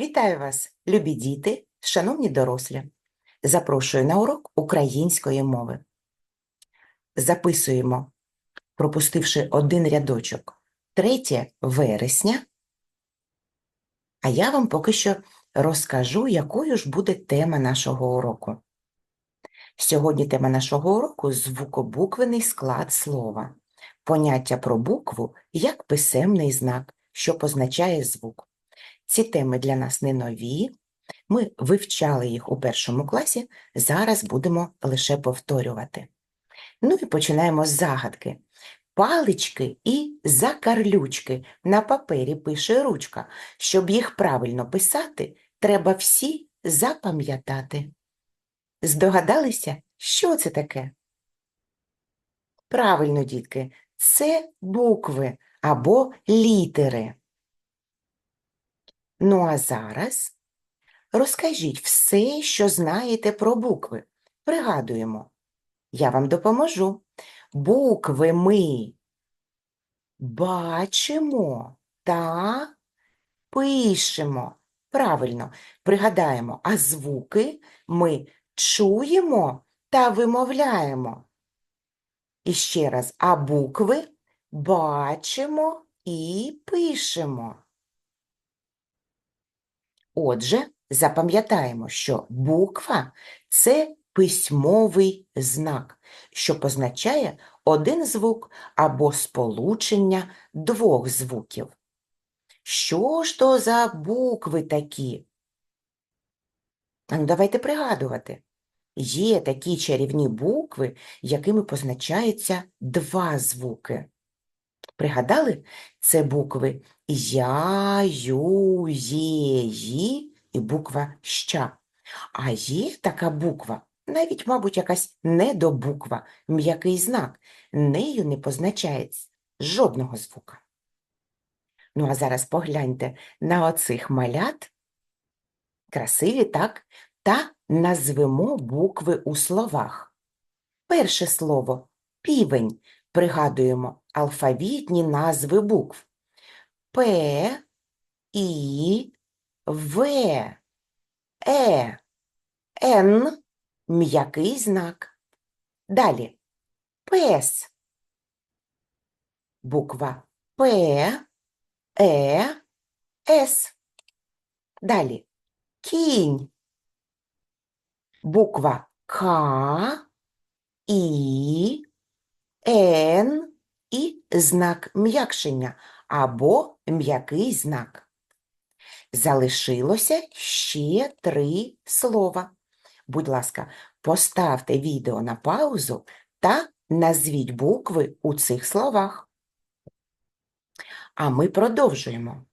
Вітаю вас, любі діти, шановні дорослі. Запрошую на урок української мови. Записуємо, пропустивши один рядочок, 3 вересня. А я вам поки що розкажу, якою ж буде тема нашого уроку. Сьогодні тема нашого уроку – звукобуквений склад слова. Поняття про букву як писемний знак, що позначає звук. Ці теми для нас не нові. Ми вивчали їх у першому класі, зараз будемо лише повторювати. Ну і починаємо з загадки. Палички і закарлючки на папері пише ручка. Щоб їх правильно писати, треба всі запам'ятати. Здогадалися, що це таке? Правильно, дітки, це букви або літери. Ну а зараз розкажіть все, що знаєте про букви. Пригадуємо. Я вам допоможу. Букви ми бачимо та пишемо. Правильно, пригадаємо, а звуки ми чуємо та вимовляємо. І ще раз, а букви бачимо і пишемо. Отже, запам'ятаємо, що буква – це письмовий знак, що позначає один звук або сполучення двох звуків. Що ж то за букви такі? Ну, давайте пригадувати. Є такі чарівні букви, якими позначаються два звуки. Пригадали? Це букви Я, Ю, Є, Ї і буква Ща. А є така буква, навіть, мабуть, якась недобуква, м'який знак. Нею не позначається жодного звука. Ну, а зараз погляньте на оцих малят. Красиві, так? Та назвемо букви у словах. Перше слово півень. Пригадуємо алфавітні назви букв. П, І, В, Е, Н – м'який знак. Далі пес. Буква П, Е, С. Далі кінь. Буква К, І, Н і знак м'якшення або м'який знак. Залишилося ще три слова. Будь ласка, поставте відео на паузу та назвіть букви у цих словах. А ми продовжуємо.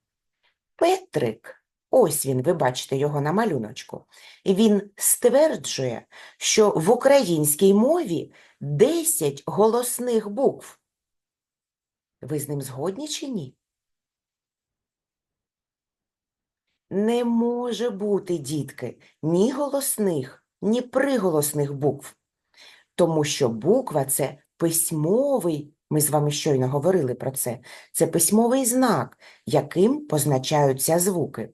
Петрик, ось він, ви бачите його на малюночку, він стверджує, що в українській мові 10 голосних букв. Ви з ним згодні чи ні? Не може бути, дітки, ні голосних, ні приголосних букв, тому що буква – це письмовий, ми з вами щойно говорили про це, це письмовий знак, яким позначаються звуки.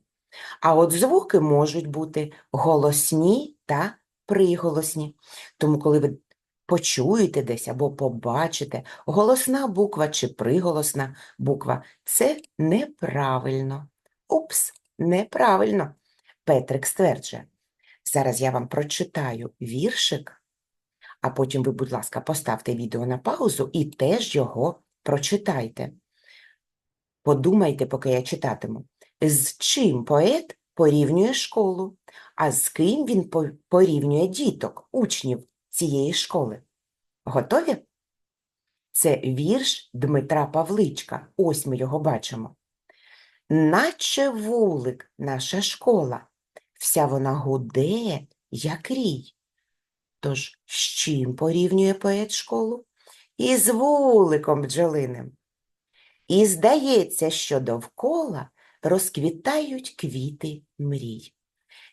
А от звуки можуть бути голосні та приголосні. Тому, коли ви почуєте десь або побачите голосна буква чи приголосна буква, це неправильно. Упс, неправильно. Петрик стверджує. Зараз я вам прочитаю віршик, а потім ви, будь ласка, поставте відео на паузу і теж його прочитайте. Подумайте, поки я читатиму, з чим поет порівнює школу, а з ким він порівнює діток, учнів цієї школи. Готові? Це вірш Дмитра Павличка. Ось ми його бачимо. Наче вулик наша школа, вся вона гуде, як рій. Тож з чим порівнює поет школу? Із вуликом бджолиним. І здається, що довкола розквітають квіти мрій.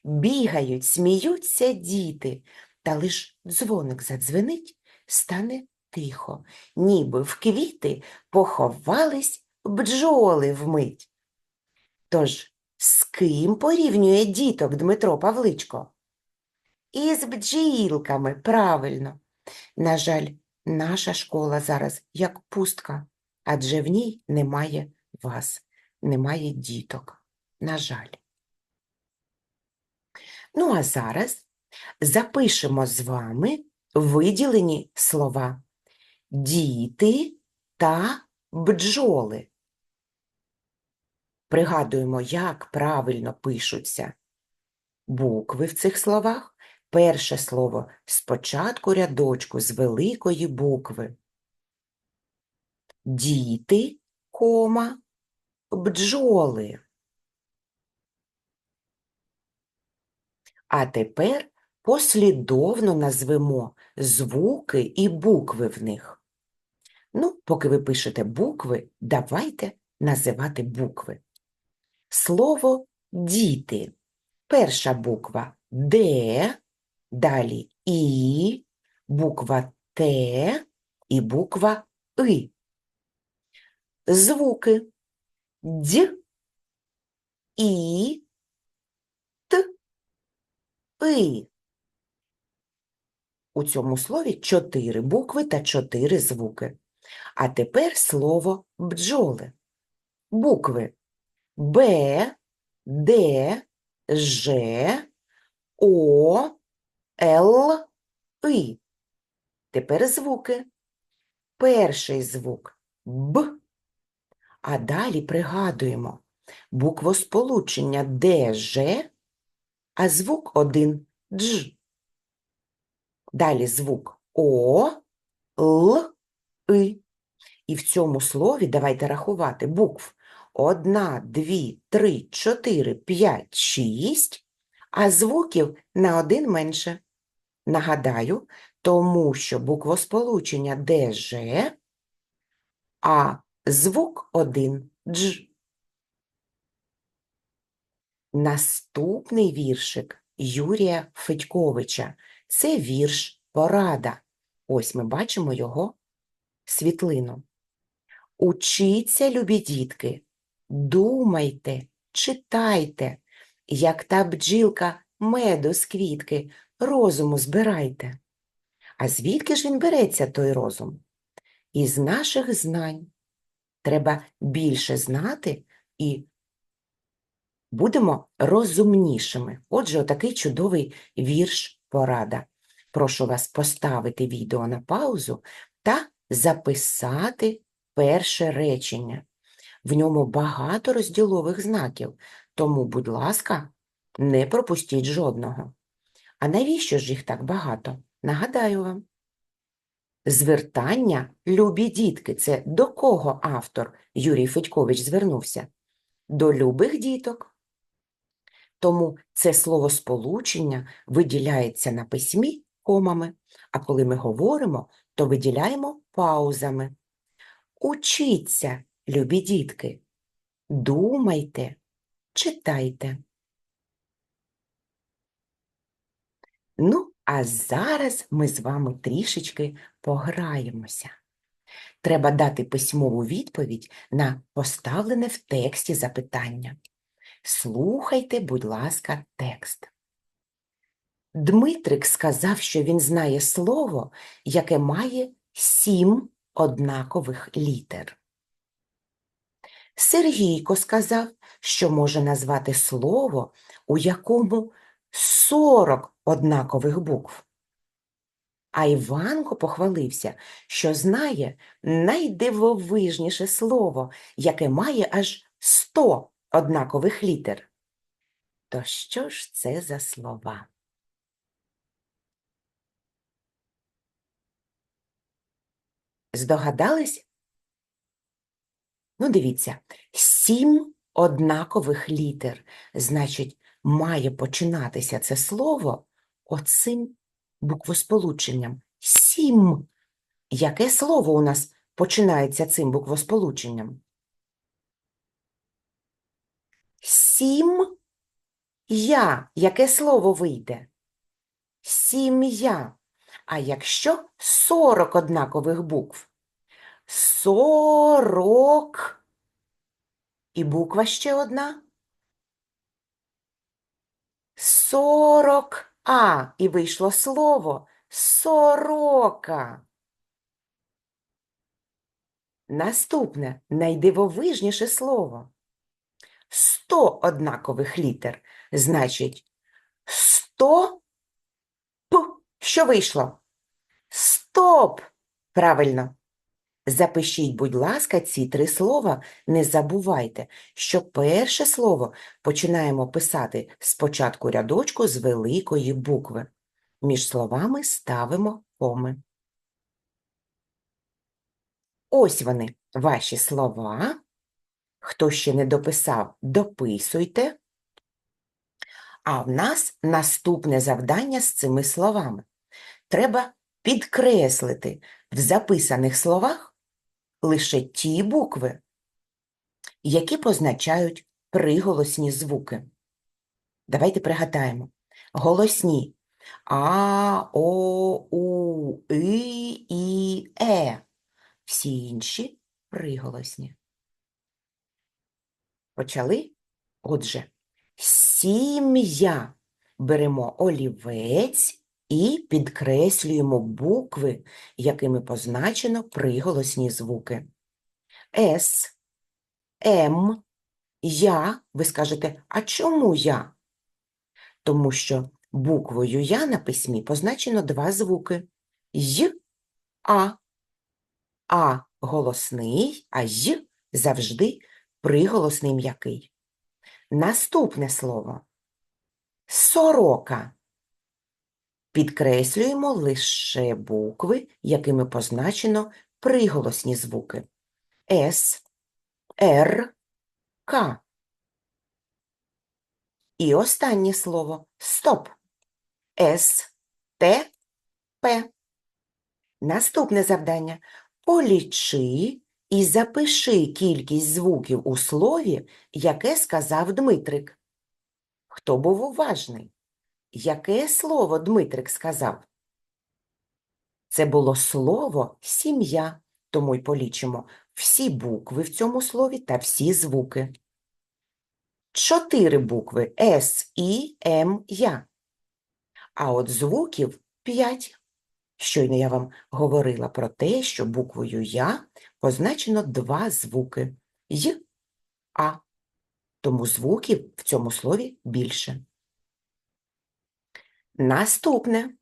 Бігають, сміються діти, та лиш дзвоник задзвенить, стане тихо, ніби в квіти поховались бджоли вмить. Тож З ким порівнює діток Дмитро Павличко? Із бджілками, правильно. На жаль, наша школа зараз як пустка, адже в ній немає вас, немає діток. На жаль. Ну, а зараз запишемо з вами виділені слова діти та бджоли. Пригадуємо, як правильно пишуться букви в цих словах. Перше слово спочатку рядочку з великої букви. Діти, кома, бджоли. А тепер послідовно назвемо звуки і букви в них. Ну, поки ви пишете букви, давайте називати букви. Слово діти. Перша буква Д, далі І, буква Т і буква И. Звуки Дь, І, Т, И. У цьому слові чотири букви та чотири звуки. А тепер слово бджоли. Букви Б, Д, Ж, О, Л, И. Тепер звуки. Перший звук Б. А далі пригадуємо буквосполучення Д, Ж, а звук один Дж. Далі звук О, Л, И. І в цьому слові давайте рахувати букв одна, дві, три, чотири, п'ять, шість, а звуків на один менше. Нагадаю, тому що буквосполучення ДЖ, а звук один дж. Наступний віршик Юрія Федьковича – це вірш «Порада». Ось ми бачимо його світлину. Учіться, любі дітки, думайте, читайте, як та бджілка меду з квітки, розуму збирайте. А звідки ж він береться, той розум? Із наших знань. Треба більше знати і будемо розумнішими. Отже, отакий чудовий вірш порада. Прошу вас поставити відео на паузу та записати перше речення. В ньому багато розділових знаків, тому, будь ласка, не пропустіть жодного. А навіщо ж їх так багато? Нагадаю вам. Звертання «любі дітки» – це до кого автор Юрій Федькович звернувся? До любих діток. Тому це словосполучення виділяється на письмі комами, а коли ми говоримо, то виділяємо паузами. Учіться, любі дітки, думайте, читайте. Ну, а зараз ми з вами трішечки пограємося. Треба дати письмову відповідь на поставлене в тексті запитання. Слухайте, будь ласка, текст. Дмитрик сказав, що він знає слово, яке має сім однакових літер. Сергійко сказав, що може назвати слово, у якому 40 однакових букв. А Іванко похвалився, що знає найдивовижніше слово, яке має аж 100 однакових літер. То що ж це за слова? Здогадались? Ну, дивіться, сім однакових літер, значить, має починатися це слово оцим буквосполученням. Сім. Яке слово у нас починається цим буквосполученням? Сім. Я. Яке слово вийде? Сім'я. А якщо сорок однакових букв? Сорок. І буква ще одна. Сорок А. І вийшло слово сорока. Наступне найдивовижніше слово. Сто однакових літер. Значить, сто п. Що вийшло? Стоп! Правильно. Запишіть, будь ласка, ці три слова. Не забувайте, що перше слово починаємо писати спочатку рядочку з великої букви. Між словами ставимо коми. Ось вони, ваші слова. Хто ще не дописав, дописуйте. А в нас наступне завдання з цими словами. Треба підкреслити в записаних словах лише ті букви, які позначають приголосні звуки. Давайте пригадаємо. Голосні А, О, У, И, І, Е. Всі інші приголосні. Почали? Отже, сім'я. Беремо олівець і підкреслюємо букви, якими позначено приголосні звуки. С, М, Я. Ви скажете, а чому я? Тому що буквою Я на письмі позначено два звуки Й, А. А голосний, а Й завжди приголосний м'який. Наступне слово сорока. Підкреслюємо лише букви, якими позначено приголосні звуки С, Р, К. І останнє слово стоп. С, Т, П. Наступне завдання. Полічи і запиши кількість звуків у слові, яке сказав Дмитрик. Хто був уважний? Яке слово Дмитрик сказав? Це було слово сім'я, тому й полічимо всі букви в цьому слові та всі звуки. Чотири букви С, І, М, Я. А от звуків п'ять. Щойно я вам говорила про те, що буквою Я позначено два звуки Й, А. Тому звуків в цьому слові більше. Наступне.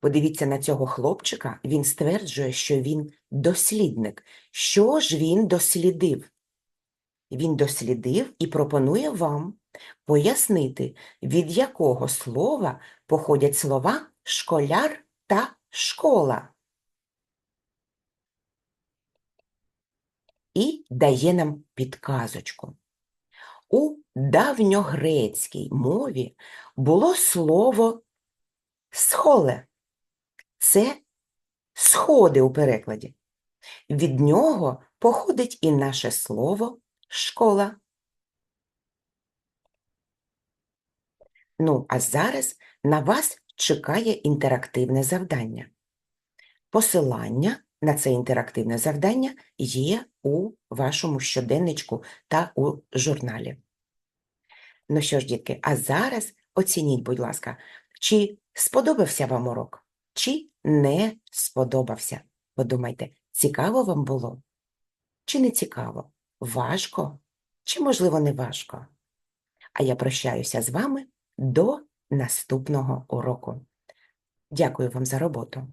Подивіться на цього хлопчика, він стверджує, що він дослідник. Що ж він дослідив? Він дослідив і пропонує вам пояснити, від якого слова походять слова школяр та школа. І дає нам підказочку. У давньогрецькій мові було слово схоле. Це сходи у перекладі. Від нього походить і наше слово школа. Ну, а зараз на вас чекає інтерактивне завдання. Посилання на це інтерактивне завдання є у вашому щоденничку та у журналі. Ну що ж, дітки, а зараз оцініть, будь ласка, чи сподобався вам урок, чи не сподобався. Подумайте, цікаво вам було? Чи не цікаво? Важко? Чи, можливо, не важко? А я прощаюся з вами до наступного уроку. Дякую вам за роботу.